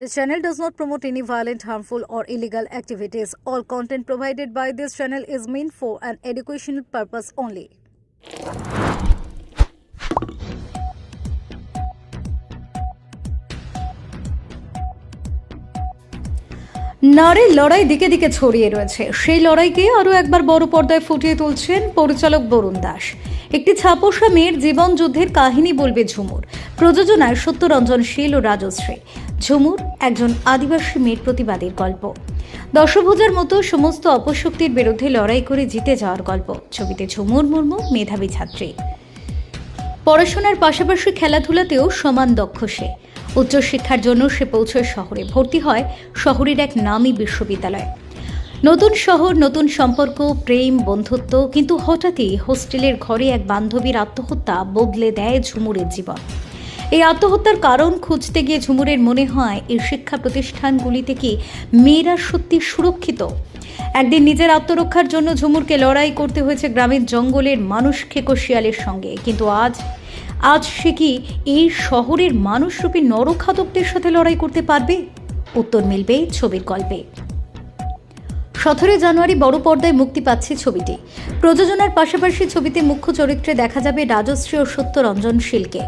This channel does not promote any violent, harmful, or illegal activities. All content provided by this channel is meant for an educational purpose only. নারীর লড়াই দিকে দিকে ছড়িয়ে রয়েছে সেই লড়াইকে আরও একবার বড় পর্দায় ফুটিয়ে তুলছেন পরিচালক বরুণ দাস একটি ছাপোষা মেয়ের জীবন যুদ্ধের কাহিনী বলবে ঝুমুর প্রযোজনায় সত্যরঞ্জন শীল ও রাজশ্রী ঝুমুর, একজন আদিবাসী মেয়ের প্রতিবাদের গল্প। দশভুজার মতো সমস্ত অপশক্তির বিরুদ্ধে লড়াই করে জিতে যাওয়ার গল্প। ছবিতে ঝুমুর মুর্মু, মেধাবী ছাত্রী। পড়াশোনার পাশাপাশি খেলাধুলাতেও সমান দক্ষ সে। উচ্চশিক্ষার জন্য সে পৌঁছয় শহরে। ভর্তি হয় শহরের এক নামী বিশ্ববিদ্যালয়ে। নতুন শহর, নতুন সম্পর্ক, প্রেম, বন্ধুত্ব, কিন্তু হঠাৎই হোস্টেলের ঘরে এক বান্ধবীর আত্মহত্যা বদলে দেয় ঝুমুরের জীবন। এই আত্মহত্যার কারণ খুঁজতে গিয়ে ঝুমুরের মনে হয়, এই শিক্ষা প্রতিষ্ঠানগুলিতে কি মেয়েরা সত্যি সুরক্ষিত? একদিন নিজের আত্মরক্ষার জন্য ঝুমুরকে লড়াই করতে হয়েছে গ্রামের জঙ্গলের মানুষ খেকো শিয়ালের সঙ্গে। কিন্তু আজ আজ সে কি এই শহরের মানুষরূপী নরখাতকদের সাথে লড়াই করতে পারবে? উত্তর মিলবে ছবির গল্পে। সতেরোই জানুয়ারি বড় পর্দায় মুক্তি পাচ্ছে ছবিটি। প্রযোজনার পাশাপাশি ছবিতে মুখ্য চরিত্রে দেখা যাবে রাজশ্রী ও সত্যরঞ্জন শীলকে।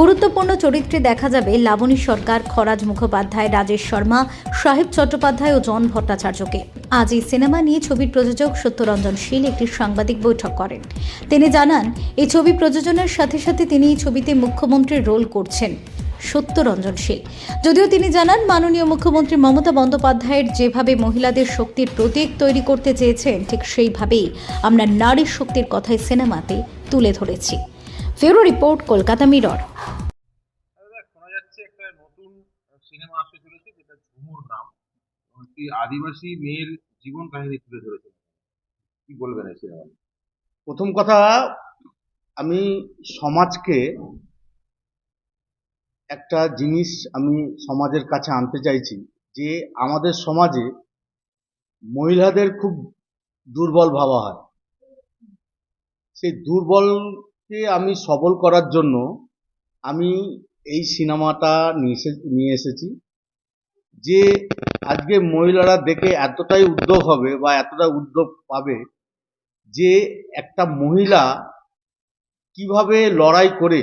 গুরুত্বপূর্ণ চরিত্রে দেখা যাবে লাবণী সরকার, খরাজ মুখোপাধ্যায়, রাজেশ শর্মা, সাহেব চট্টোপাধ্যায় ও জন ভট্টাচার্যকে। আজ এই সিনেমা নিয়ে ছবির প্রযোজক সত্যরঞ্জন শীল একটি সাংবাদিক বৈঠক করেন। তিনি জানান, এই ছবি প্রযোজনার সাথে সাথে তিনি এই ছবিতে মুখ্যমন্ত্রীর রোল করছেন। সত্যরঞ্জনশীল যদিও তিনি জানান মাননীয় মুখ্যমন্ত্রী মমতা বন্দ্যোপাধ্যায়ের যেভাবে মহিলাদের শক্তির প্রতীক তৈরি করতে চেয়েছেন ঠিক সেইভাবেই আমরা নারী শক্তির কথাই সিনেমাতে তুলে ধরেছি। ফেরো রিপোর্ট কলকাতা মিরর। যাচ্ছে একটা নতুন সিনেমা আসতে চলেছে যেটা ঝুমুর নাম। একটি আদিবাসী মেয়ের জীবন কাহিনী তুলে ধরেছে। কি বলবেন এই সিনেমা প্রথম কথা আমি সমাজকে একটা জিনিস আমি সমাজের কাছে আনতে চাইছি যে আমাদের সমাজে মহিলাদের খুব দুর্বল ভাবা হয়। সেই দুর্বলকে আমি সবল করার জন্য আমি এই সিনেমাটা নিয়ে এসে- নিয়ে এসেছি যে আজকে মহিলারা দেখে এতটাই উদ্যোগ হবে বা এতটা উদ্যোগ পাবে যে একটা মহিলা কীভাবে লড়াই করে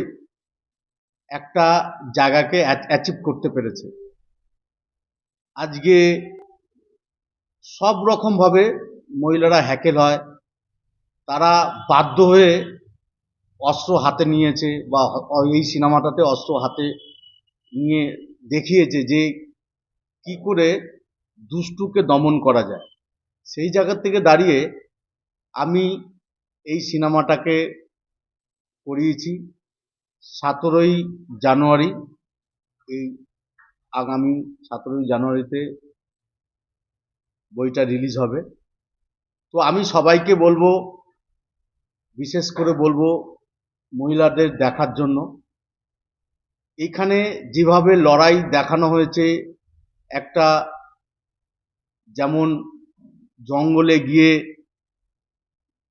একটা জায়গাকে অ্যাচিভ করতে পেরেছে। আজকে সব রকম ভাবে মহিলারা হ্যাকেল হয়। তারা বাধ্য হয়ে অস্ত্র হাতে নিয়েছে বা এই সিনেমাটাতে অস্ত্র হাতে নিয়ে দেখিয়েছে যে কি করে দুষ্টুকে দমন করা যায়। সেই জায়গা থেকে দাঁড়িয়ে আমি এই সিনেমাটাকে করিয়েছি। সতেরোই জানুয়ারি, এই আগামী সতেরোই জানুয়ারিতে বইটা রিলিজ হবে। তো আমি সবাইকে বলব, বিশেষ করে বলব মহিলাদের দেখার জন্য, এখানে যেভাবে লড়াই দেখানো হয়েছে, একটা যেমন জঙ্গলে গিয়ে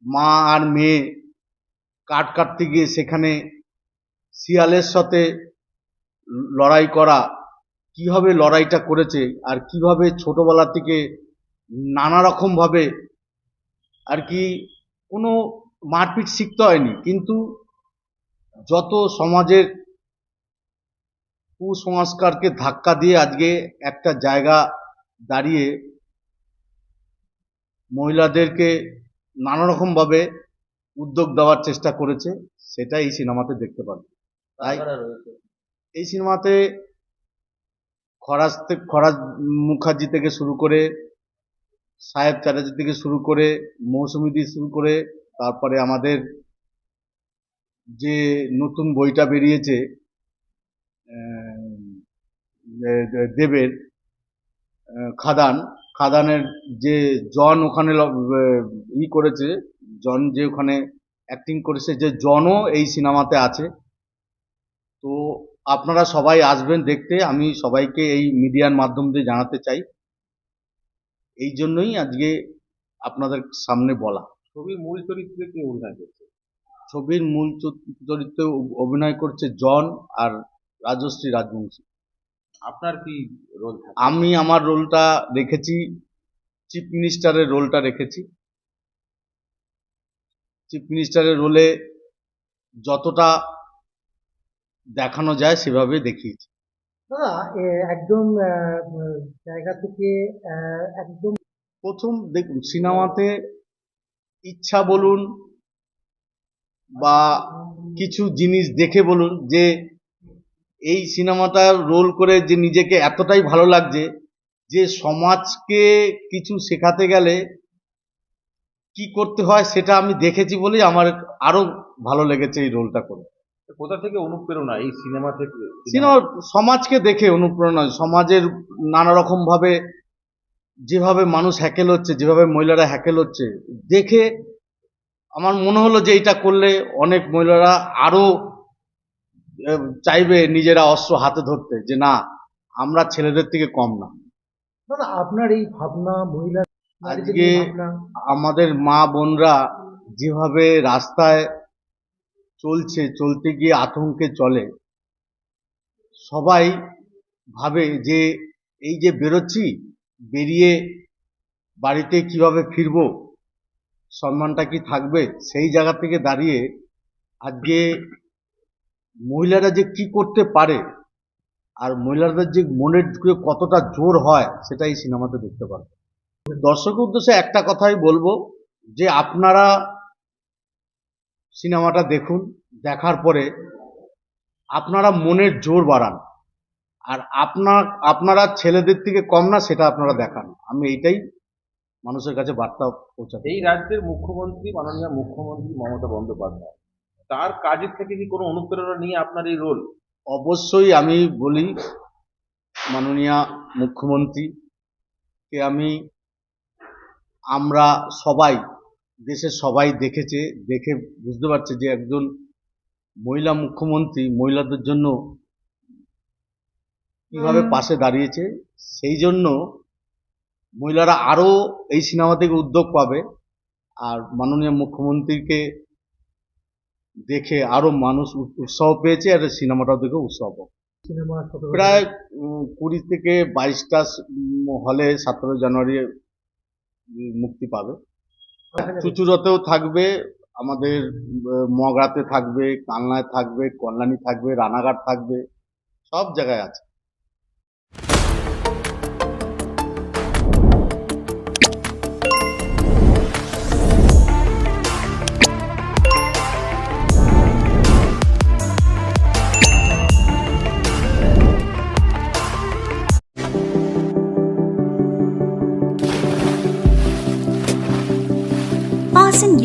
মা আর মেয়ে কাঠ কাটতে গিয়ে সেখানে শিয়ালের সাথে লড়াই করা, কীভাবে লড়াইটা করেছে আর কীভাবে ছোটবেলা থেকে নানা রকম ভাবে আর কি কোনো মারপিট শিখতে হয়নি। কিন্তু যত সমাজের কুসংস্কারকে ধাক্কা দিয়ে আজকে একটা জায়গা দাঁড়িয়ে মহিলাদেরকে নানা রকম ভাবে উদ্যোগ দেওয়ার চেষ্টা করেছে সেটা এই সিনেমাতে দেখতে পাবে তাই? এই সিনেমাতে খরাজ থেকে খরাজ মুখার্জি থেকে শুরু করে সাহেব চ্যাটার্জি থেকে শুরু করে মৌসুমী দিয়ে শুরু করে তারপরে আমাদের যে নতুন বইটা বেরিয়েছে দেবের খাদান খাদানের যে জন ওখানে ই করেছে জন যে ওখানে অ্যাক্টিং করেছে যে জনও এই সিনেমাতে আছে। তো আপনারা সবাই আসবেন দেখতে। আমি সবাইকে এই মিডিয়ার মাধ্যম দিয়ে জানাতে চাই। এই জন্যই আজকে আপনাদের সামনে বলা। ছবির মূল চরিত্রে কে অভিনয় করছে? ছবির মূল চরিত্রে অভিনয় করছে জন আর রাজশ্রী রাজবংশী। আপনার কি রোল আমি আমার রোলটা রেখেছি চিফ মিনিস্টারের রোলটা রেখেছি। চিফ মিনিস্টারের রোলে যতটা দেখানো যায় সেভাবে দেখিয়েছি। দাদা একদম জায়গা থেকে একদম প্রথম দেখুন সিনেমাতে ইচ্ছা বলুন বা কিছু জিনিস দেখে বলুন যে এই সিনেমাটা রোল করে যে নিজেকে এতটাই ভালো লাগছে যে সমাজকে কিছু শেখাতে গেলে কি করতে হয় সেটা আমি দেখেছি বলেই আমার আরও ভালো লেগেছে এই রোলটা করে। কোথা থেকে অনুপ্রেরণা এই সিনেমা থেকে? সিনেমা সমাজকে দেখে অনুপ্রেরণা সমাজের নানা রকম ভাবে যেভাবে মানুষ হ্যাকেল হচ্ছে যেভাবে মহিলারা হ্যাকেল হচ্ছে দেখে আমার মনে হলো যে এটা করলে অনেক মহিলারা আরও চাইবে নিজেরা অস্ত্র হাতে ধরতে যে না আমরা ছেলেদের থেকে কম না। দাদা আপনার এই ভাবনা মহিলা আজকে আমাদের মা বোনরা যেভাবে রাস্তায় চলছে, চলতে গিয়ে আতঙ্কে চলে। সবাই ভাবে যে, এই যে বেরোচ্ছি, বেরিয়ে বাড়িতে কীভাবে ফিরবো, সম্মানটা কি থাকবে? সেই জায়গা থেকে দাঁড়িয়ে আজকে মহিলারা যে কি করতে পারে, আর মহিলাদের যে মনের কতটা জোর হয় সেটা এই সিনেমাতে দেখতে পারবে। দর্শকের উদ্দেশ্যে একটা কথাই বলব যে, আপনারা সিনেমাটা দেখুন দেখার পরে আপনারা মনের জোর বাড়ান। আর আপনার আপনারা ছেলেদের থেকে কম না সেটা আপনারা দেখান। আমি এইটাই মানুষের কাছে বার্তা পৌঁছাতে এই রাজ্যের মুখ্যমন্ত্রী মাননীয় মুখ্যমন্ত্রী মমতা বন্দ্যোপাধ্যায় তার কাজের থেকে কি কোনো অনুপ্রেরণা নিয়ে আপনার এই রোল অবশ্যই আমি বলি মাননীয় মুখ্যমন্ত্রীকে আমি আমরা সবাই দেশের সবাই দেখেছে দেখে বুঝতে পারছে যে একজন মহিলা মুখ্যমন্ত্রী মহিলাদের জন্য কীভাবে পাশে দাঁড়িয়েছে সেই জন্য মহিলারা আরও এই সিনেমা থেকে উদ্যোগ পাবে। আর মাননীয় মুখ্যমন্ত্রীকে দেখে আরও মানুষ উৎসাহ পেয়েছে আর সিনেমাটাও দেখে উৎসাহ পাবে। প্রায় কুড়ি থেকে বাইশটা হলে সতেরো জানুয়ারি মুক্তি পাবে। চুচুড়াতেও থাকবে আমাদের মগরাতে থাকবে কালনায় থাকবে কল্যাণী থাকবে রানাঘাট থাকবে সব জায়গায় আছে।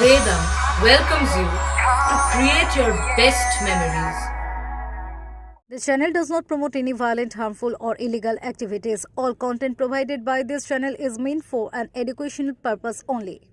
Vedam welcomes you to create your best memories. This channel does not promote any violent, harmful, or illegal activities. All content provided by this channel is meant for an educational purpose only.